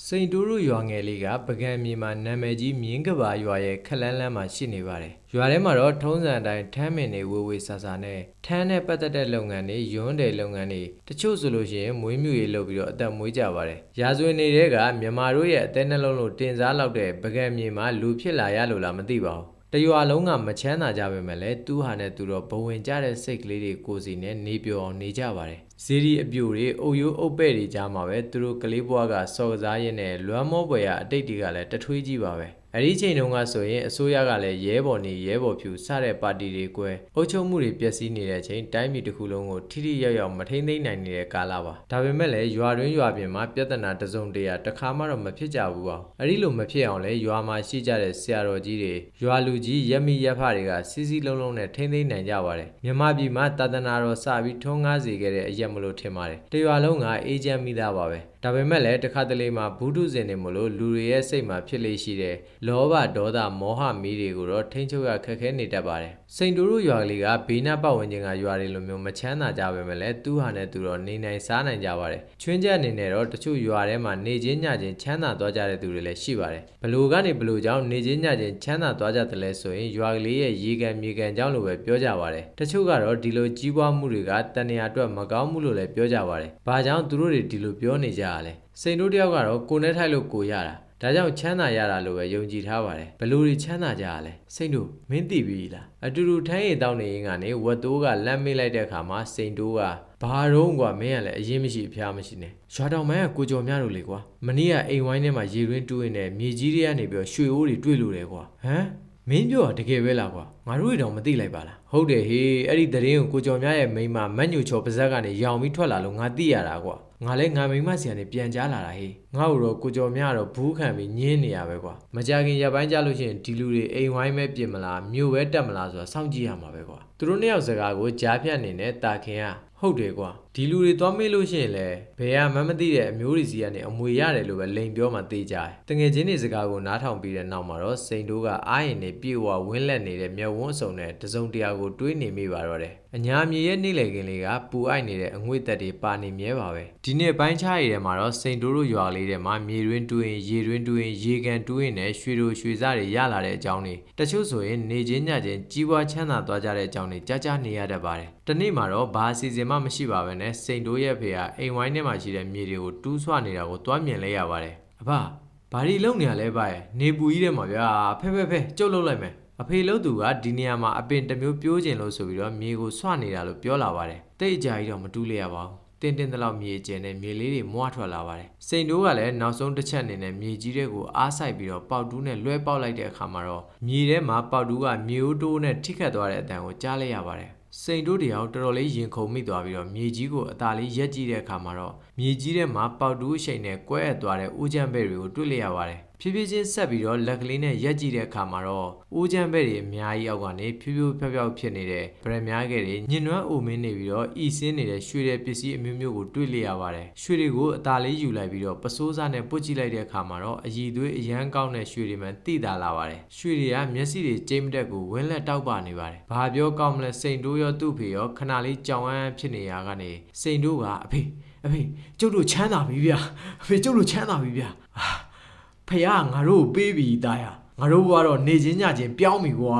စိန်တိုးတို့ရွာငယ်လေးကပကံမြေမှာနာမည်ကြီးမြင်းကဘာရွာရဲ့ခလန်းလန်းမှာရှိနေပါတယ်။ရွာထဲမှာတော့ထုံးစံအတိုင်းထမ်းမင်တွေဝေဝေဆာဆာနဲ့ထမ်းနဲ့ပတ်သက်တဲ့လုပ်ငန်းတွေယွန်းတယ်လုပ်ငန်းတွေတချို့ဆိုလို့ရှိရင်မွေးမြူရေးလုပ်ပြီးတော့အသက်မွေးကြပါတယ်။ရာဇဝင်နေတဲ့ကမြန်မာတို့ရဲ့အသက်နှလုံးလို့တင်စားလောက်တဲ့ပကံမြေမှာလူဖြစ်လာရလို့လားမသိပါဘူး။တရွာလုံးကမချမ်းသာကြပေမဲ့လည်းသူ့ဟာနဲ့သူတော့ဘဝင်ကြတဲ့စိတ်ကလေးတွေကိုယ်စီနဲ့နေပြောအောင်နေကြပါတယ်။ ဇီဒီအပြိုတွေအုပ်ရိုးအုပ်ပဲ့တွေကြားမှာပဲသူတို့ကလေးဘွားကစော်ကစားရင်းနဲ့လွမ်းမောပွေရအတိတ်တွေကလည်းတထွေးကြီးပါပဲ။ အဲ့ဒီချိန်တုန်းကဆိုရင်အစိုးရကလည်းရဲဘော်နေရဲဘော်ဖြူစတဲ့ပါတီတွေကွဲအုပ်ချုပ်မှုတွေပျက်စီးနေတဲ့အချိန်တိုင်းပြည်တစ်ခုလုံးကိုထိထိရောက်ရောက်မထိမ့်သိမ့်နိုင်နေတဲ့ကာလပါဒါပေမဲ့လည်းရွာတွင်းရွာပြင်မှာပြဿနာတစ်စုံတရာတစ်ခါမှတော့မဖြစ်ကြဘူးပါအဲ့ဒီလိုမဖြစ်အောင်လဲရွာမှာရှိကြတဲ့ဆရာတော်ကြီးတွေရွာလူကြီးရက်မိရက်ဖတွေကစီစီလုံးလုံးနဲ့ထိမ့်သိမ့်နိုင်ကြပါတယ်မြန်မာပြည်မှာတာသနာတော်စပြီးထုံးကားစေခဲ့တဲ့အရက်မလို့ထင်ပါတယ်တရွာလုံးကအေဂျင့်မိသားပါပဲ ဒါပေမဲ့လည်းတစ်ခါတလေမှာဘူးတုဇင်နေမလို့လူတွေရဲ့စိတ်မှာဖြစ်လေရှိတဲ့လောဘဒေါသမောဟမီးတွေကိုတော့ထိန်းချုပ်ရခက်ခဲနေတတ်ပါတယ်။ စိန်တူတို့ရွာကလေးကဘေးနားပတ်ဝန်းကျင်ကရွာတွေလိုမျိုးမချမ်းသာကြပေမဲ့လည်းသူ့ဟာနဲ့သူတော့နေနိုင်စားနိုင်ကြပါတယ်။ချွင်းချက်အနေနဲ့တော့တချို့ရွာထဲမှာနေချင်းညချင်းချမ်းသာသွားကြတဲ့သူတွေလည်းရှိပါတယ်။ဘလို့ကနေဘလို့ကြောင့်နေချင်းညချင်းချမ်းသာသွားကြတယ်လဲဆိုရင်ရွာကလေးရဲ့ရေကန်မြေကန်ကြောင့်လို့ပဲပြောကြပါတယ်။တချို့ကတော့ဒီလိုကြီးပွားမှုတွေကတဏှာအတွက်မကောင်းမှုလို့လည်းပြောကြပါတယ်။ဘာကြောင့်သူတို့တွေဒီလိုပြောနေကြရလဲ။စိန်တို့တယောက်ကတော့ကိုနဲ့ထိုက်လို့ကိုရတာ ဒါကြောင့်ချမ်းသာရတာလို့ပဲယုံကြည်ထားပါတယ်ဘလို့ဒီချမ်းသာကြရလဲစိန်တို့မင်းသိပြီလားအတူတူထိုင်းရည်တောင်းနေရင်ကနေဝတ်တိုးကလမ်းမေးလိုက်တဲ့အခါမှာစိန်တိုးကဘာတော့ကွာမင်းကလည်းအရင်မရှိအဖျားမရှိနဲ့ရွာတော်မန်းကကိုကျော်များလို့လေကွာမနေ့ကအိမ်ဝိုင်းထဲမှာရေရင်းတူးရင်နဲ့မြေကြီးတွေကနေပြီးတော့ရွှေအိုးတွေတွေ့လို့တယ်ကွာဟမ် မင်းပြောတာတကယ်ပဲလားကွာငါတို့တွေတော့မသိလိုက်ပါလားဟုတ်တယ်ဟေးအဲ့ဒီသတင်းကိုကိုကျော်များရဲ့မိန်းမမတ်ညိုချော်ပါဇက်ကနေရောင်ပြီးထွက်လာလို့ငါသိရတာကွာငါလည်းငါမိန်းမစီကနေပြန်ကြားလာတာဟေးငါ့ကိုတော့ကိုကျော်များတော့ဘူးခံပြီးညင်းနေရပဲကွာမကြခင်ရပိုင်းကြလို့ရှိရင်ဒီလူတွေအိမ်ဝိုင်းပဲပြင်မလားမြို့ပဲတက်မလားဆိုတာစောင့်ကြည့်ရမှာပဲကွာသူတို့နှစ်ယောက်စကားကိုကြားဖြတ်နေနဲ့တာခင်ကဟုတ်တယ်ကွာ ဒီလူတွေသွားမေးလို့ရှိရင်လည်းဘယ်ကမှမသိတဲ့အမျိုးတွေစီကနေအမွေရတယ်လို့ပဲလိန်ပြောမှသိကြတယ်တငယ်ချင်းတွေစကားကိုနားထောင်ပြီးတဲ့နောက်မှာတော့စိန်တိုးကအားရင်နေပြေဝဝင်းလက်နေတဲ့မျက်ဝန်းအစုံနဲ့တစုံတရာကိုတွေးနေမိပါတော့တယ်အညာမြေရဲ့နေလေကင်းလေးကပူအိုက်နေတဲ့အငွေ့သက်တွေပါနေမြဲပါပဲဒီနေ့ပိုင်းခြားရည်ထဲမှာတော့စိန်တိုးတို့ရွာလေးထဲမှာမြေတွင်းတူးရင်ရေတွင်းတူးရင်ရေကန်တူးရင်နဲ့ရွှေတို့ရွှေစားတွေရလာတဲ့အကြောင်းတွေတချို့ဆိုရင်နေချင်းညချင်းကြီးပွားချမ်းသာသွားကြတဲ့အကြောင်းတွေကြားကြားနေရတတ်ပါတယ်တနေ့မှာတော့ဘာအစီအစဉ်မှမရှိပါဘဲနဲ့စိန်တိုးရဲ့ဖေကအိမ်ဝိုင်းထဲမှာရှိတဲ့မြေတွေကိုတူးဆွနေတာကိုတွားမြင်လဲရပါတယ်အဖဘာဒီလုံနေရလဲဗျာနေပူကြီးထဲမှာဗျာဖဲဖဲဖဲကျုပ်လုတ်လိုက်မယ်အဖေလို့သူကဒီနေရာမှာအပင်တစ်မျိုးပြိုးကျင်လို့ဆိုပြီးတော့မြေကိုဆွနေတာလို့ပြောလာပါတယ်တိတ်အကြာကြီးတော့မတူးလိုက်ရပါဘူးတင်းတင်းတလောက်မြေကျင်နဲ့မြေလေးတွေမွားထွက်လာပါတယ်။စိန်တိုးကလည်းနောက်ဆုံးတစ်ချက်အနေနဲ့မြေကြီးတွေကိုအားဆိုင်ပြီးတော့ပေါက်တူးနဲ့လွှဲပေါက်လိုက်တဲ့အခါမှာတော့မြေထဲမှာပေါက်တူးကမြေအိုးတိုးနဲ့ထိခတ်သွားတဲ့အတန်ကိုကြားလိုက်ရပါတယ်။ စိန်တိုးတရားတော်တော်လေးရင်ခုန်မိသွားပြီးတော့မြေကြီးကိုအသာလေးရက်ကြည့်တဲ့အခါမှာတော့မြေကြီးထဲမှာပေါက်တူးအရှိန်နဲ့ကွဲအပ်သွားတဲ့ဦးချမ်းဘဲတွေကိုတွေ့လိုက်ရပါတယ်။ ဖြည်းဖြည်းချင်းဆက်ပြီးတော့လက်ကလေးနဲ့ရက်ကြည့်တဲ့အခါမှာတော့ဦးချမ်းဘဲတွေအများကြီးအောက်ကနေဖြူးဖြူးဖြောက်ဖြောက်ဖြစ်နေတဲ့ဗရများခဲ့တွေညင်နွမ်းအိုမင်းနေပြီးတော့ဤစင်းနေတဲ့ရွှေတဲ့ပစ္စည်းအမျိုးမျိုးကိုတွေ့လိုက်ရပါတယ်။ရွှေတွေကိုအသာလေးယူလိုက်ပြီးတော့ပစိုးစားနဲ့ပုတ်ကြည့်လိုက်တဲ့အခါမှာတော့အည်သွေးအရန်ကောင်းတဲ့ရွှေတွေမှတိတာလာပါတယ်။ရွှေတွေကမျက်စိတွေကျိမ့်တက်ကိုဝင်းလက်တောက်ပနေပါတယ်။ဘာပြောကောင်းမလဲစိန်တိုးရောသူ့ဖေရောခဏလေးကြောင်အန်းဖြစ်နေရကနေစိန်တိုးကအဖေအဖေကျုပ်တို့ချမ်းသာပြီဗျာအဖေကျုပ်တို့ချမ်းသာပြီဗျာအာ ဖះငါတို့ကိုပေးပြီတာယာငါတို့ကတော့နေချင်းညချင်းပြောင်းပြီကွာ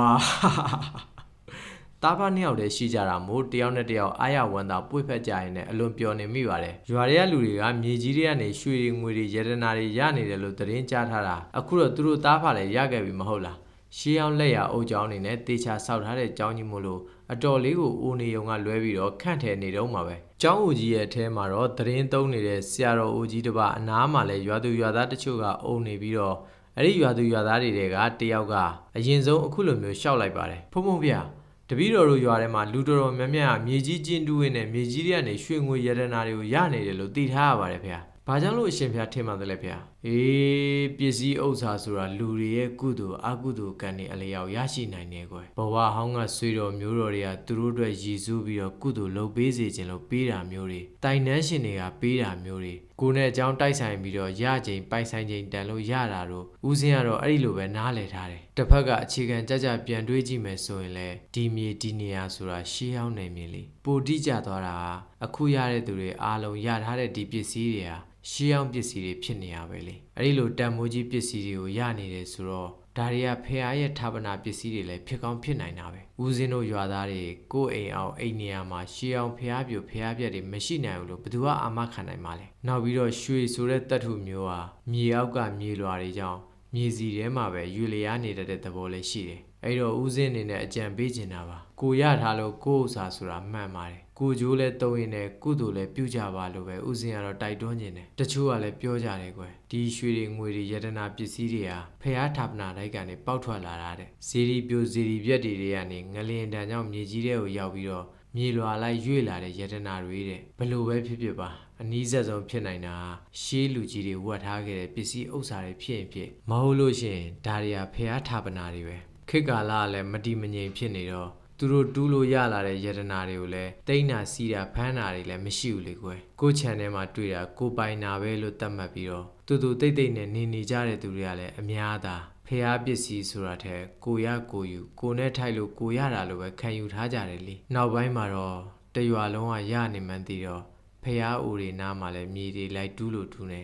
တားဖားနှစ်ယောက်တည်းရှိကြတာမို့တယောက်နဲ့တယောက်အားရဝမ်းသာပွေ့ဖက်ကြရင်လည်းအလွန်ပျော်နေမိပါတယ်။ရွာတွေကလူတွေကမြေကြီးတွေကနေရွှေတွေငွေတွေရတနာတွေရနေတယ်လို့သတင်းကြားထားတာအခုတော့သူတို့တားဖားလည်းရခဲ့ပြီမဟုတ်လား။ရှေးအောင်လက်ရအုပ်ချောင်းနေနဲ့တေချာဆောက်ထားတဲ့ကျောင်းကြီးမို့လို့အတော်လေးကိုအိုနေုံကလွဲပြီးတော့ခန့်ထဲနေတော့မှာပဲ။ ကျောင်းဦးကြီးရဲ့အထဲမှာတော့သတင်းသုံးနေတဲ့ဆရာတော်ဦးကြီးတစ်ပါးအနားမှာလည်းရွာသူရွာသားတချို့ကအုံနေပြီးတော့အဲ့ဒီရွာသူရွာသားတွေတဲကတယောက်ကအရင်ဆုံးအခုလိုမျိုးရှောက်လိုက်ပါတယ်။ဖုံဖုံဗျာတပည့်တော်တို့ရွာထဲမှာလူတော်တော်များများမြေကြီးကျင်းတူးရင်းနဲ့မြေကြီးတွေကနေရွှေငွေရတနာတွေကိုရနေတယ်လို့သိထားရပါတယ်ဗျာ။ဘာကြောင့်လို့အရှင်ဖျားထင်မှန်တယ်လဲဗျာ။ အေးပစ္စည်းဥစ္စာဆိုတာလူတွေရဲ့ကုသိုလ်အကုသိုလ်ကံတွေအလျောက်ရရှိနိုင်တယ်ကွယ်။ဘဝဟောင်းကဆွေတော်မျိုးတော်တွေကသူတို့အတွက်ရည်စူးပြီးတော့ကုသိုလ်လုပ်ပေးစေခြင်းလို့ပေးတာမျိုးတွေတိုင်နှန်းရှင်တွေကပေးတာမျိုးတွေကိုကိုနဲ့အကြောင်းတိုက်ဆိုင်ပြီးတော့ရချိန်ပိုင်ဆိုင်ချိန်တန်လို့ရတာတော့ဦးစင်းကတော့အဲ့ဒီလိုပဲနားလည်ထားတယ်တစ်ဖက်ကအခြေခံကြကြပြန်တွေးကြည့်မယ်ဆိုရင်လေဒီမြေဒီနေရာဆိုတာရှေးဟောင်းနေမြေလေပိုတိကျသွားတာဟာအခုရတဲ့သူတွေအားလုံးရထားတဲ့ဒီပစ္စည်းတွေဟာ ရှေးဟောင်းပစ္စည်းတွေဖြစ်နေရပဲလေအဲ့ဒီလိုတန်မိုးကြီးပစ္စည်းတွေကိုရနေတယ်ဆိုတော့ဒါတွေကဖះရဲ့ဌာပနာပစ္စည်းတွေလည်းဖြစ်ကောင်းဖြစ်နိုင်တာပဲဦးစင်းတို့ရွာသားတွေကိုယ့်အိမ်အောင်အိမ်နေရာမှာရှေးအောင်ဖះပြိုဖះပြက်တွေမရှိနိုင်ဘူးလို့ဘယ်သူကအာမခံနိုင်မှာလဲနောက်ပြီးတော့ရွှေဆိုတဲ့တတ်ထုမျိုးဟာမြေအောက်ကမြေလွာတွေကြောင့် မြေစီထဲမှာပဲယူလျားနေတဲ့သဘောလေးရှိတယ်အဲ့တော့ဦးစင်းအနေနဲ့အကြံပေးချင်တာပါကိုရထားလို့ကိုယ့်ဥစ္စာဆိုတာမှန်ပါတယ်ကိုကြိုးလဲတုံးရင်လည်းကုသိုလ်လည်းပြုကြပါလို့ပဲဦးစင်းကတော့တိုက်တွန်းခြင်းတယ်တချို့ကလည်းပြောကြတယ်ကွယ်ဒီရွှေတွေငွေတွေယတနာပစ္စည်းတွေဟာဖះဌာပနာတိုက်ကနေပေါက်ထွက်လာတာတဲ့ဇီရီပြိုဇီရီပြက်တွေတွေကနေငလျင်တန်ကြောင့်မြေကြီးတဲ့ကိုရောက်ပြီးတော့မြေလွာလိုက်ရွေ့လာတဲ့ယတနာတွေတဲ့ဘလို့ပဲဖြစ်ဖြစ်ပါ အနည်းဆက်ဆုံးဖြစ်နိုင်တာဟာရှေးလူကြီးတွေဝတ်ထားခဲ့တဲ့ပစ္စည်းဥစ္စာတွေဖြစ်ရင်ဖြစ်မဟုတ်လို့ရှိရင်ဒါတွေကဖះဌာပနာတွေပဲခေတ်ကာလကလည်းမတီမငြိမ်ဖြစ်နေတော့သူတို့တူးလို့ရလာတဲ့ယတနာတွေကိုလည်းတိမ့်နာစီးတာဖမ်းတာတွေလည်းမရှိဘူးလေကွယ်ကိုယ့် channel မှာတွေ့တာကိုပိုင်နာပဲလို့သတ်မှတ်ပြီးတော့တူတူတိတ်တိတ်နဲ့နေနေကြတဲ့သူတွေကလည်းအများသာဖះပစ္စည်းဆိုတာထက်ကိုရကိုယူကိုနဲ့ထိုက်လို့ကိုရတာလို့ပဲခံယူထားကြတယ်လေနောက်ပိုင်းမှာတော့တရွာလုံးကရနေမှန်းသိတော့ ဖះအိုတွေနားမှာလည်းမြေတွေလိုက်တူးလို့တူးနေ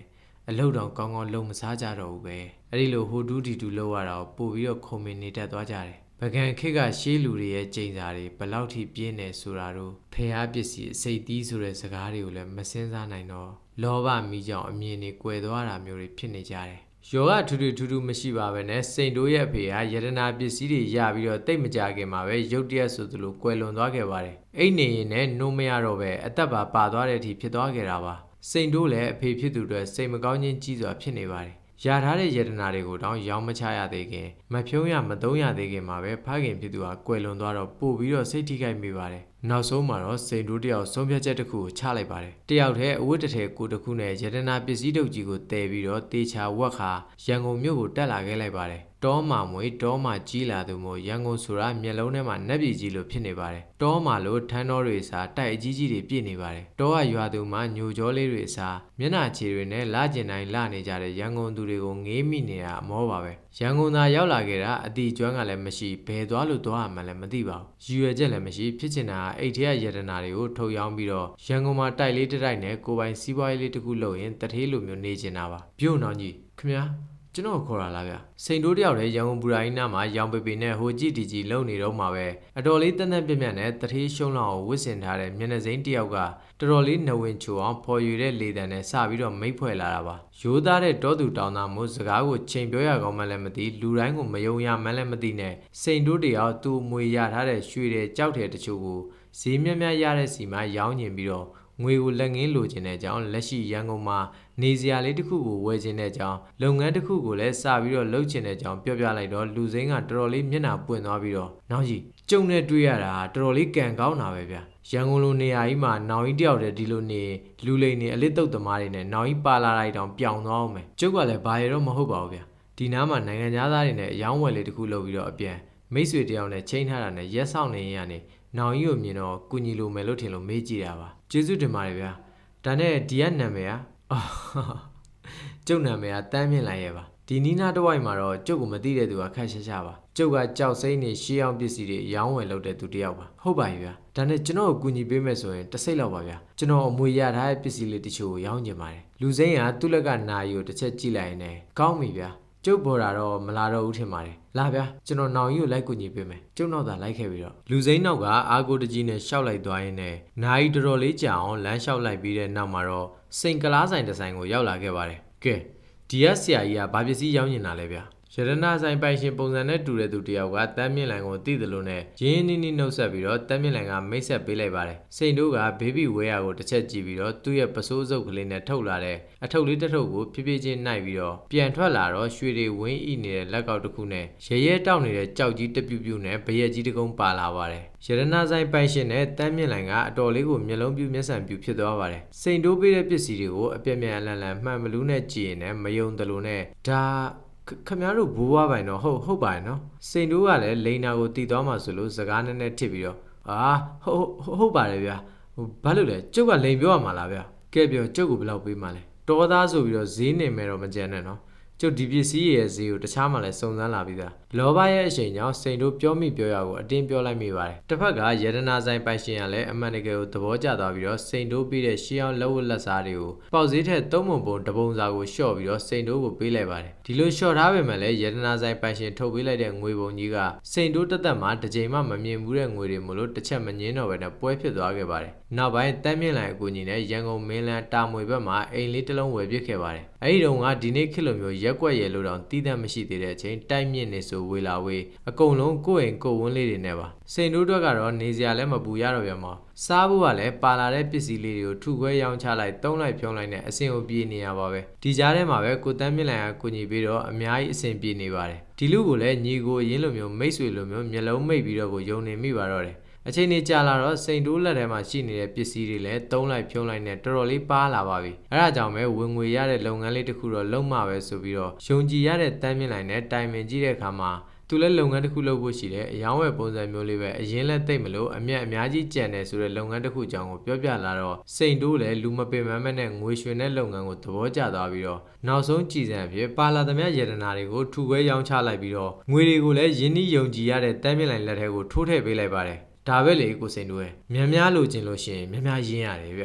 အလုတ်တောင်ကောင်းကောင်းလုံမစားကြတော့ဘူးပဲအဲ့ဒီလိုဟိုတူးတီတူးလောက်ရတာကိုပို့ပြီးတော့ခုံမင်နေတတ်သွားကြတယ်ပကံခေတ်ကရှေးလူတွေရဲ့ကြိမ်စာတွေဘလောက်ထိပြင်းနေဆိုတာတို့ဖះပစ္စည်းအစိတ်သီးဆိုတဲ့စကားတွေကိုလည်းမစင်းစားနိုင်တော့လောဘမိကြောင့်အမြင်တွေကွယ်သွားတာမျိုးတွေဖြစ်နေကြတယ် ယောဂထူးထူးထူးထူးမရှိပါပဲနဲ့စိန်တိုးရဲ့အဖေဟာယတနာပစ္စည်းတွေရပြီးတော့တိတ်မကြခင်မှာပဲရုတ်တရက်ဆိုသလိုကွယ်လွန်သွားခဲ့ပါတယ်အိတ်နေရင်နဲ့နှိုးမရတော့ပဲအသက်ပါပါသွားတဲ့အထိဖြစ်သွားခဲ့တာပါစိန်တိုးလည်းအဖေဖြစ်သူတွေစိတ်မကောင်းခြင်းကြီးစွာဖြစ်နေပါတယ် ရထားတဲ့ယတနာတွေကိုတောင်းရောင်းမချရသေးခင်မဖြုံးရမသုံးရသေးခင်မှာပဲဖခင်ဖြစ်သူဟာကွယ်လွန်သွားတော့ပို့ပြီးတော့စိတ်ထိခိုက်မိပါတယ်နောက်ဆုံးမှာတော့စိန်တိုးတယောက်ဆုံးဖြတ်ချက်တစ်ခုကိုချလိုက်ပါတယ်တယောက်တည်းအဝတ်တစ်ထည်ကိုတစ်ခုနဲ့ယတနာပစ္စည်းတုပ်ကြီးကိုတည်ပြီးတော့တေချာဝက်ခါရန်ကုန်မြို့ကိုတက်လာခဲ့လိုက်ပါတယ် တောမာမွေတောမာကြီးလာသူမို့ရန်ကုန်ဆိုတာမျက်လုံးထဲမှာနက်ပြည်ကြီးလိုဖြစ်နေပါတယ်တောမာလို့ထန်းတော်တွေစားတိုက်အကြီးကြီးတွေပြည့်နေပါတယ်တောကရွာသူမှာညိုကြောလေးတွေစားမျက်နှာခြေတွေနဲ့လကျင်တိုင်းလနေကြတဲ့ရန်ကုန်သူတွေကိုငေးမိနေတာအမောပါပဲရန်ကုန်သားရောက်လာခဲ့တာအတီကျွမ်းကလည်းမရှိဘယ်သွားလို့သွားရမှလည်းမသိပါဘူးရည်ရွယ်ချက်လည်းမရှိဖြစ်ချင်တာအိတ်ထဲကယတနာတွေကိုထုတ်ရောင်းပြီးတော့ရန်ကုန်မှာတိုက်လေးတစ်တိုက်နဲ့ကိုပိုင်စီးပွားရေးလေးတစ်ခုလုပ်ရင်တထေးလိုမျိုးနေချင်တာပါပြုံအောင်ကြီးခင်ဗျာ ကျွန်တော်ခေါ်တာလားဗျစိန်တိုးတယောက်တည်းရန်ကုန်ဘူရာအင်းနာမှာရောင်ပေပေနဲ့ဟိုကြည့်တီကြီးလုံနေတော့မှာပဲအတော်လေးတန်တန်ပြက်ပြက်နဲ့တထေးရှုံးလောက်ကိုဝစ်စင်ထားတဲ့မျက်နှာစိမ်းတယောက်ကတော်တော်လေးနဝင်ချိုအောင်ဖော်ယူတဲ့လေတံနဲ့စပြီးတော့မိတ်ဖွဲ့လာတာပါရိုးသားတဲ့တောသူတောင်သားမို့စကားကိုချိန်ပြောရကောင်းမှလည်းမသိလူတိုင်းကိုမယုံရမှလည်းမသိနဲ့စိန်တိုးတယောက်သူ့မွေရထားတဲ့ရွှေတဲ့ကြောက်တဲ့တချို့ကိုဈေးမြတ်မြတ်ရတဲ့စီမှာရောင်းညင်ပြီးတော့ငွေကိုလက်ငင်းလိုချင်တဲ့အကြောင်းလက်ရှိရန်ကုန်မှာ နေစရာလေးတစ်ခုကိုဝယ်ချင်တဲ့အကြောင်းလုပ်ငန်းတစ်ခုကိုလည်းစပြီးတော့လုပ်ချင်တဲ့အကြောင်းပြောပြလိုက်တော့လူစိမ်းကတော်တော်လေးမျက်နှာပွင့်သွားပြီးတော့နောက်ကြီးကျုံနဲ့တွေ့ရတာတော်တော်လေးကံကောင်းတာပဲဗျရန်ကုန်လိုနေရာကြီးမှာနောင်ကြီးတယောက်တည်းဒီလိုနေလူလိန်နေအလစ်တုတ်သမားတွေနဲ့နောင်ကြီးပါလာလိုက်တောင်ပျောင်သွားအောင်မယ်ကျုပ်ကလည်းဘာရတော့မဟုတ်ပါဘူးဗျဒီနားမှာနိုင်ငံသားတွေနဲ့အယောင်းဝယ်လေးတစ်ခုလုပ်ပြီးတော့အပြန်မိတ်ဆွေတယောက်နဲ့ချိန်ထားတာနဲ့ရက်ဆောင်နေရနေနောင်ကြီးကိုမြင်တော့ကုညီလိုမယ်လို့ထင်လို့မေးကြည့်တာပါကျေးဇူးတင်ပါတယ်ဗျာဒါနဲ့ဒီကနာမည်ကအာ ကျုပ်နာမည်ကတန်းမြင့်လိုက်ရဲ့ပါဒီနီးနားတစ်ဝိုက်မှာတော့ကျုပ်ကိုမသိတဲ့သူကခက်ရှားရှားပါကျုပ်ကကြောက်စိမ့်နေရှေးအောင်ပစ္စည်းတွေရောင်းဝယ်လုပ်တဲ့သူတစ်ယောက်ပါဟုတ်ပါပြီဗျာဒါနဲ့ကျွန်တော်ကိုကူညီပေးမယ်ဆိုရင်တစ်စိတ်လောက်ပါဗျာကျွန်တော်အမွေရထားတဲ့ပစ္စည်းလေးတချို့ကိုရောင်းချင်ပါတယ်လူစိမ့်ကသူ့လက်ကနာရီကိုတစ်ချက်ကြည့်လိုက်ရင်လည်းကောင်းပြီဗျာကျုပ်ပေါ်တာတော့မလာတော့ဘူးထင်ပါတယ်လာဗျာကျွန်တော်နောင်ကြီးကိုလိုက်ကူညီပေးမယ်ကျုပ်နောက်သာလိုက်ခဲ့ပြီးတော့လူစိမ်းနောက်ကအာကိုတကြီးနဲ့ရှောက်လိုက်သွားရင်းနဲ့နာရီတော်တော်လေးကြာအောင်လမ်းလျှောက်လိုက်ပြီးတဲ့နောက်မှာတော့ စိန်ကလားဆိုင်တစ်ဆိုင်ကိုရောက်လာခဲ့ပါတယ်ကဲဒီရက်ဆရာကြီးကဘာပစ္စည်းရောင်းနေတာလဲဗျာ ရတနာဆိုင်ပိုင်ရှင်ပုံစံနဲ့တူတဲ့သူတယောက်ကတမ်းမြင့်လန်ကိုသိတယ်လို့နဲ့ရင်းနှီးနှီးနှုတ်ဆက်ပြီးတော့တမ်းမြင့်လန်ကမိတ်ဆက်ပေးလိုက်ပါတယ်စိန်တို့ကဘေဘီဝဲယာကိုတစ်ချက်ကြည့်ပြီးတော့သူ့ရဲ့ပစိုးစုပ်ကလေးနဲ့ထုတ်လာတဲ့အထုပ်လေးတစ်ထုပ်ကိုဖြည်းဖြည်းချင်းနှိုက်ပြီးတော့ပြန်ထွက်လာတော့ရွှေတွေဝင်းဤနေတဲ့လက်ကောက်တစ်ခုနဲ့ရဲရဲတောက်နေတဲ့ကြောက်ကြီးတပြူးပြူးနဲ့ဗရက်ကြီးတစ်ကုန်းပါလာပါတယ်ရတနာဆိုင်ပိုင်ရှင်နဲ့တမ်းမြင့်လန်ကအတော်လေးကိုမျက်လုံးပြူးမျက်စံပြူးဖြစ်သွားပါတယ်စိန်တိုးပေးတဲ့ပစ္စည်းတွေကိုအပြက်ပြက်အလန်လန်မှန်မလူးနဲ့ကြည်ရင်လည်းမယုံတယ်လို့နဲ့ဒါ ခမရတို့ဘိုးဘွားပိုင်တော့ဟုတ်ဟုတ်ပါရဲ့နော်စိန်တိုးကလည်းလိန်နာကိုတည်သွားမှဆိုလို့စကားနည်းနည်းထစ်ပြီးတော့အာဟုတ်ဟုတ်ပါတယ်ဗျာဟိုဘာလို့လဲကျုပ်ကလိန်ပြောရမှာလားဗျာကဲပြောကျုပ်ကိုဘယ်လောက်ပေးမှလဲတော်သားဆိုပြီးတော့ဈေးနေမယ်တော့မကြမ်းနဲ့နော်ကျုပ်ဒီပစ္စည်းရဲ့ဈေးကိုတခြားမှလည်းစုံစမ်းလာပြီးသားလောဘရဲ့အချိန်ကြောင့်စိန်တို့ပြောမိပြောရကိုအတင်းပြောလိုက်မိပါတယ်တစ်ဖက်ကယတနာဆိုင်ပိုင်ရှင်ကလည်းအမှန်တကယ်ကိုသဘောကျသွားပြီးတော့စိန်တို့ပြီးတဲ့ရှေးအောင်လက်ဝတ်လက်စားတွေကိုပေါက်ဈေးထက်သုံးပုံပုံတပုံစာကိုလျှော့ပြီးတော့စိန်တို့ကိုပေးလိုက်ပါတယ်ဒီလိုလျှော့ထားပေမဲ့လည်းယတနာဆိုင်ပိုင်ရှင်ထုတ်ပေးလိုက်တဲ့ငွေပုံကြီးကစိန်တို့တက်တက်မှာတစ်ချိန်မှမမြင်ဘူးတဲ့ငွေတွေမို့လို့တစ်ချက်မငင်းတော့ဘဲနဲ့ပွဲဖြစ်သွားခဲ့ပါတယ်နောက်ပိုင်းတမ်းမြင့်လိုင်အကူကြီးနဲ့ရန်ကုန်မင်းလန်းတာမွေဘက်မှာအိမ်လေးတစ်လုံးဝယ်ပစ်ခဲ့ပါတယ်အဲ့ဒီတုန်းကဒီနေ့ခေတ်လိုမျိုးရက်ွက်ရဲလို့တော့တီးတတ်မရှိသေးတဲ့အချိန်တိုက်မြင့်နေဆိုဝေလာဝေးအကုန်လုံးကိုယ့်အိမ်ကိုယ်ဝန်းလေးတွေနဲ့ပါစိန်တို့အတွက်ကတော့နေစရာလည်းမပူရတော့ပြန်ပါစားဖို့ကလည်းပါလာတဲ့ပစ္စည်းလေးတွေကိုထုခွဲရောင်းချလိုက်တုံးလိုက်ဖြုံးလိုက်နဲ့အဆင်ကိုပြေနေရပါပဲဒီကြားထဲမှာပဲကိုတန်းမြင့်လိုင်ကကိုညီပြီးတော့အများကြီးအဆင်ပြေနေပါတယ်ဒီလူကိုလည်းညီကိုရင်းလိုမျိုးမိတ်ဆွေလိုမျိုးမျက်လုံးမိတ်ပြီးတော့ကိုယုံနေမိပါတော့တယ် အချိန်ကြီးကြာလာတော့စိန်တိုးလက်ထဲမှာရှိနေတဲ့ပစ္စည်းတွေလည်းတုံးလိုက်ဖြုံးလိုက်နဲ့တော်တော်လေးပါလာပါပြီအဲဒါကြောင့်ပဲဝင်ငွေရတဲ့လုပ်ငန်းလေးတစ်ခုတော့လုံးမပဲဆိုပြီးတော့ယုံကြည်ရတဲ့တန်းမြင့်လိုက်နဲ့တိုင်ပင်ကြည့်တဲ့အခါမှာသူလည်းလုပ်ငန်းတစ်ခုလုပ်ဖို့ရှိတယ်အယောင်းဝယ်ပုံစံမျိုးလေးပဲအရင်လက်သိမ့်မလို့အမျက်အများကြီးကြံတယ်ဆိုတဲ့လုပ်ငန်းတစ်ခုအကြောင်းကိုပြောပြလာတော့စိန်တိုးလည်းလူမပင်မမဲ့နဲ့ငွေရွှင်တဲ့လုပ်ငန်းကိုသဘောကျသွားပြီးတော့နောက်ဆုံးကြည်စံအဖြစ်ပါလာသမျှယေတနာတွေကိုထူခွဲရောင်းချလိုက်ပြီးတော့ငွေတွေကိုလည်းယင်းနှီးယုံကြည်ရတဲ့တန်းမြင့်လိုက်လက်ထဲကိုထိုးထည့်ပေးလိုက်ပါတယ် ဒါပဲလေကိုစိန်တို့ရဲ့မြန်များလိုချင်လို့ရှိရင်မြန်များရင်းရတယ်ဗျ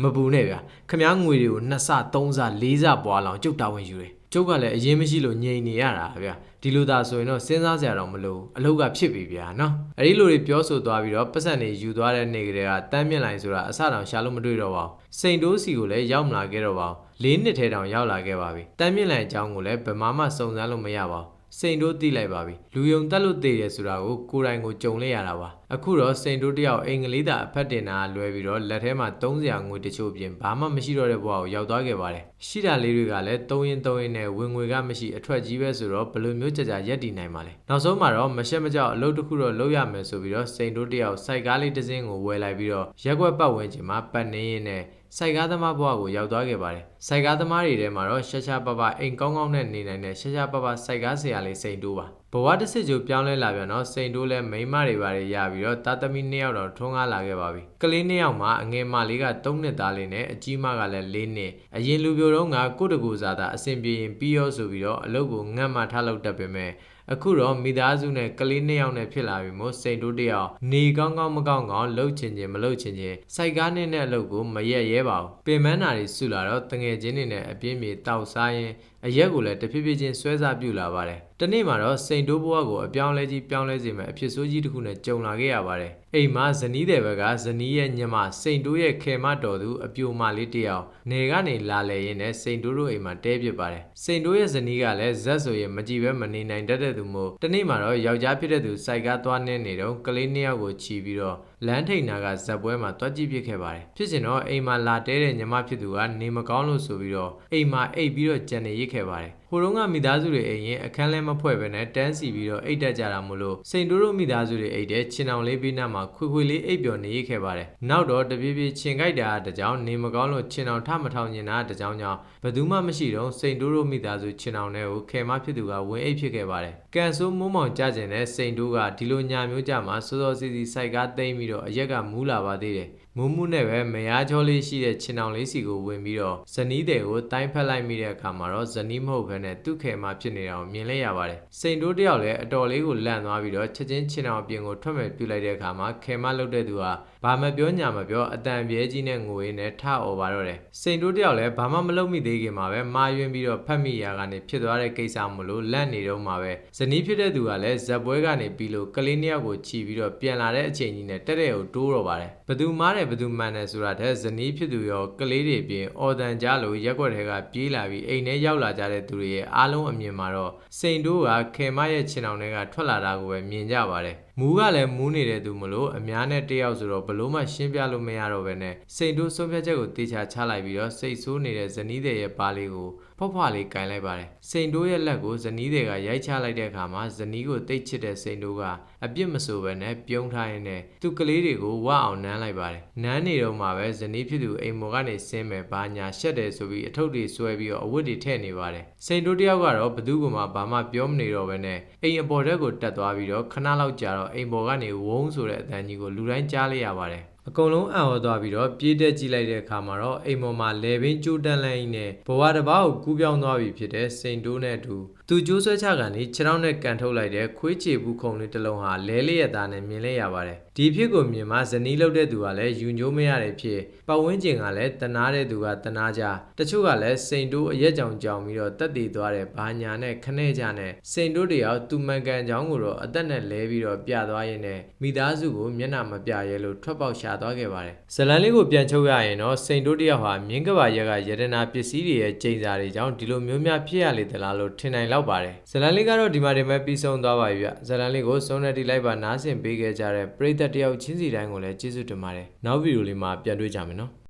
မပူနဲ့ဗျခမားငွေတွေကိုနှစ်ဆသုံးဆလေးဆပွားလောင်ကျုပ်တာဝန်ယူတယ်ကျုပ်ကလည်းအရင်မရှိလို့ငြိမ်နေရတာဗျဒီလိုသာဆိုရင်တော့စဉ်းစားစရာတော့မလိုအလုပ်ကဖြစ်ပြီဗျာနော်အဲ့ဒီလိုတွေပြောဆိုသွားပြီးတော့ပတ်စံတွေယူသွားတဲ့နေကလေးကတန်းမြင့်လိုက်ဆိုတာအစတောင်ရှာလို့မတွေ့တော့ပါဘူးစိန်တိုးစီကိုလည်းရောက်မလာခဲ့တော့ပါဘူးလေးနှစ်ထဲတောင်ရောက်လာခဲ့ပါပြီတန်းမြင့်လိုက်အကြောင်းကိုလည်းဘယ်မှမှစုံစမ်းလို့မရပါဘူး စိန်တို့သိလိုက်ပါပြီလူယုံတက်လို့သိတယ်ဆိုတာကိုကိုယ်တိုင်ကိုကြုံလိုက်ရတာပါအခုတော့စိန်တို့တယောက်အင်္ဂလိပ်သာအဖက်တင်တာလွဲပြီးတော့လက်ထဲမှာ300ငွေတချို့ပြင်ဘာမှမရှိတော့တဲ့ဘဝကိုရောက်သွားခဲ့ပါတယ်ရှိတာလေးတွေကလည်း3ရင်3ရင်နဲ့ဝင်ငွေကမရှိအထွက်ကြီးပဲဆိုတော့ဘယ်လိုမျိုးကြကြရက်တည်နိုင်မှာလဲနောက်ဆုံးမှာတော့မရှက်မကြောက်အလုပ်တစ်ခုတော့လုပ်ရမယ်ဆိုပြီးတော့စိန်တို့တယောက်စိုက်ကားလေးတစ်စင်းကိုဝယ်လိုက်ပြီးတော့ရက်ွက်ပတ်ဝန်းကျင်မှာပတ်နေရင်းနဲ့ စိုက်ကားသမားဘဝကိုရောက်သွားခဲ့ပါတယ်။စိုက်ကားသမားတွေထဲမှာတော့ရှာရှာပပအိမ်ကောင်းကောင်းနဲ့နေနိုင်တဲ့ရှာရှာပပစိုက်ကားဆရာလေးစိန်တိုးပါ။ဘဝတစ်စစ်ကြိုပြောင်းလဲလာပြန်တော့စိန်တိုးလဲမိန်းမတွေပါတွေရပြီးတော့တာသမီနှစ်ယောက်တော့ထွန်းကားလာခဲ့ပါပြီ။ကလေးနှစ်ယောက်မှာအငယ်မလေးက3နှစ်သားလေးနဲ့အကြီးမကလည်း4နှစ်။အရင်လူပြိုတော့ကကိုတကူစားတာအဆင်ပြေရင်ပြီးရောဆိုပြီးတော့အလုပ်ကိုငတ်မှထားလောက်တတ်ပေမဲ့ အခုတော့မိသားစုနဲ့ကလေးနှစ်ယောက်နဲ့ဖြစ်လာပြီမို့စိန်တိုးတယောက်နေကောင်းကောင်းမကောင်းကောင်းလှုပ်ချင်ချင်မလှုပ်ချင်ချင်စိုက်ကားနဲ့တဲ့အလုပ်ကိုမရက်ရဲပါဘူးပင်မန်းနာတွေဆူလာတော့တငယ်ချင်းတွေနဲ့အပြင်းပြေတောက်စားရင် အရက်ကိုလည်းတဖြည်းဖြည်းချင်းဆွဲစားပြူလာပါတယ်။တနေ့မှာတော့စိန်တိုးဘွားကိုအပြောင်းလဲကြီးပြောင်းလဲစေမဲ့အဖြစ်ဆိုးကြီးတစ်ခုနဲ့ကြုံလာခဲ့ရပါတယ်။အိမ်မှာဇနီးတဲ့ဘက်ကဇနီးရဲ့ညမစိန်တိုးရဲ့ခေမတော်သူအပြိုမလေးတယောက်နေကနေလာလဲရင်းနဲ့စိန်တိုးတို့အိမ်မှာတဲပြစ်ပါတယ်။စိန်တိုးရဲ့ဇနီးကလည်းဇက်ဆိုရင်မကြည့်ပဲမနေနိုင်တတ်တဲ့သူမို့တနေ့မှာတော့ယောက်ျားဖြစ်တဲ့သူစိုက်ကားသွားနေနေတော့ကလေးနှစ်ယောက်ကိုချီပြီးတော့ လမ်းထိန်နာကဇက်ပွဲမှာတွက်ကြည့်ပြစ်ခဲ့ပါတယ်။ဖြစ်ချင်တော့အိမ်မှာလာတဲတဲ့ညမဖြစ်သူကနေမကောင်းလို့ဆိုပြီးတော့အိမ်မှာအိပ်ပြီးတော့ကြံနေရစ်ခဲ့ပါတယ်။ ဟိုတုန်းကမိသားစုတွေအိမ်ရင်အခန်းလဲမဖွဲ့ဘဲနဲ့တန်းစီပြီးတော့အိတ်တက်ကြတာမို့လို့စိန်တိုးတို့မိသားစုတွေအိတ်တဲ့ချင်းအောင်လေးပြီးနောက်မှာခွေခွေလေးအိပ်ပျော်နေရခဲ့ပါတယ်။နောက်တော့တပြေးပြေးချင်းကြိုက်တာတကြောင်နေမကောင်းလို့ချင်းအောင်ထမထောင်နေတာတကြောင်ကြောင့်ဘယ်သူမှမရှိတော့စိန်တိုးတို့မိသားစုချင်းအောင်တွေကိုခဲမဖြစ်သူကဝင်အိတ်ဖြစ်ခဲ့ပါတယ်။ကန်ဆိုးမိုးမောင်ကြကျင်တဲ့စိန်တိုးကဒီလိုညာမျိုးကြမှာစောစောစီစီစိုက်ကားသိမ်းပြီးတော့အရက်ကမူးလာပါသေးတယ်။ မုံမှုနဲ့ပဲမယားချောလေးရှိတဲ့ချင်းအောင်လေးစီကိုဝင်ပြီးတော့ဇနီးတွေကိုတိုင်းဖက်လိုက်မိတဲ့အခါမှာတော့ဇနီးမဟုတ်ဘဲနဲ့သူ့ခဲမှာဖြစ်နေတာကိုမြင်လိုက်ရပါတယ်။စိန်တိုးတယောက်လည်းအတော်လေးကိုလန့်သွားပြီးတော့ချက်ချင်းချင်းအောင်ပြင်ကိုထွက်မဲ့ပြလိုက်တဲ့အခါမှာခဲမလုတ်တဲ့သူကဘာမပြောညာမပြောအတန်ပြဲကြီးနဲ့ငိုရင်းနဲ့ထအော်ပါတော့တယ်။စိန်တိုးတယောက်လည်းဘာမှမလုပ်မိသေးခင်မှာပဲမာယွင်းပြီးတော့ဖတ်မိရာကနေဖြစ်သွားတဲ့ကိစ္စမလို့လန့်နေတော့မှာပဲဇနီးဖြစ်တဲ့သူကလည်းဇက်ပွဲကနေပြီးလို့ကလေးနှစ်ယောက်ကိုချီပြီးတော့ပြန်လာတဲ့အချိန်ကြီးနဲ့တက်တဲ့ကိုတိုးတော့ပါတယ်။ဘသူမားတယ်ဘသူမှန်တယ်ဆိုတာတဲ့ဇနီးဖြစ်သူရောကလေးတွေပြင်အော်တန်ကြလို့ရက်ွက်တွေကပြေးလာပြီးအိမ်ထဲရောက်လာကြတဲ့သူတွေရဲ့အားလုံးအမြင်မှာတော့စိန်တိုးကခေမရဲ့ခြေထောင်တွေကထွက်လာတာကိုပဲမြင်ကြပါတယ် မူးကလည်းမူးနေတဲ့သူမလို့အများနဲ့တယောက်ဆိုတော့ဘလို့မှရှင်းပြလို့မရတော့ဘဲနဲ့စိန်တိုးဆုံးဖြတ်ချက်ကိုတေချာချလိုက်ပြီးတော့စိတ်ဆိုးနေတဲ့ဇနီးတဲ့ရဲ့ပါလေးကိုဖွားဖွားလေးကင်လိုက်ပါတယ်စိန်တိုးရဲ့လက်ကိုဇနီးတွေကရိုက်ချလိုက်တဲ့အခါမှာဇနီးကိုတိတ်ချစ်တဲ့စိန်တိုးကအပြစ်မဆိုပဲနဲ့ပြုံးထားရင်းနဲ့သူ့ကလေးတွေကိုဝအောင်နမ်းလိုက်ပါတယ်နမ်းနေတော့မှပဲဇနီးဖြစ်သူအိမ်မော်ကနေဆင်းမယ်ဘာညာရှက်တယ်ဆိုပြီးအထုပ်တွေဆွဲပြီးတော့အဝတ်တွေထည့်နေပါတယ်စိန်တိုးတယောက်ကတော့ဘသူ့ကမှဘာမှပြောမနေတော့ပဲနဲ့အိမ်အပေါ်တက်ကိုတက်သွားပြီးတော့ခဏလောက်ကြာတော့အိမ်ပေါ်ကနေဝုန်းဆိုတဲ့အတန်ကြီးကိုလူတိုင်းကြားလိုက်ရပါတယ်အကုန်လုံးအံ့ဩသွားပြီးတော့ပြေးတက်ကြည့်လိုက်တဲ့အခါမှာတော့အိမ်ပေါ်မှာလေပင်ကျိုးတန်းလန်းကြီးနဲ့ဘဝတစ်ပါးကိုကူးပြောင်းသွားပြီဖြစ်တဲ့စိန်တိုးနဲ့အတူ သူကျိုးဆွဲချကနေခြေထောက်နဲ့ကန်ထုတ်လိုက်တဲ့ခွေးချေဘူးခုံလေးတစ်လုံးဟာလဲလျက်သားနဲ့မြင်လဲရပါတယ်ဒီဖြစ်ကိုမြင်မှဇနီးလောက်တဲ့သူကလည်းယူညိုးမရတဲ့ဖြစ်ပတ်ဝန်းကျင်ကလည်းတနာတဲ့သူကတနာကြတချို့ကလည်းစိန်တိုးအရက်ကြောင်ကြောင်ပြီးတော့တက်တည်သွားတဲ့ဘာညာနဲ့ခနဲ့ကြနဲ့စိန်တိုးတယောက်သူမန်ကန်ချောင်းကိုတော့အသက်နဲ့လဲပြီးတော့ပြသွားရင်းနဲ့မိသားစုကိုမျက်နှာမပြရဲလို့ထွက်ပေါက်ရှာသွားခဲ့ပါတယ်ဇလန်လေးကိုပြန်ချုပ်ရရင်တော့စိန်တိုးတယောက်ဟာမြင်းကဘာရက်ကယတနာပစ္စည်းတွေရဲ့ကျိန်စာတွေကြောင့်ဒီလိုမျိုးများဖြစ်ရလေသလားလို့ထင်နိုင်လောက်ပါတယ်ဇလန်လေးကတော့ဒီမှာဒီမဲ့ပြီးဆုံးသွားပါပြီဗျဇလန်လေးကိုစုံနဲ့တိလိုက်ပါနားဆင်ပေးခဲ့ကြတဲ့ပရိသတ်တယောက်ချင်းစီတိုင်းကိုလည်းကျေးဇူးတင်ပါတယ်နောက်ဗီဒီယိုလေးမှာပြန်တွေ့ကြမယ်နော်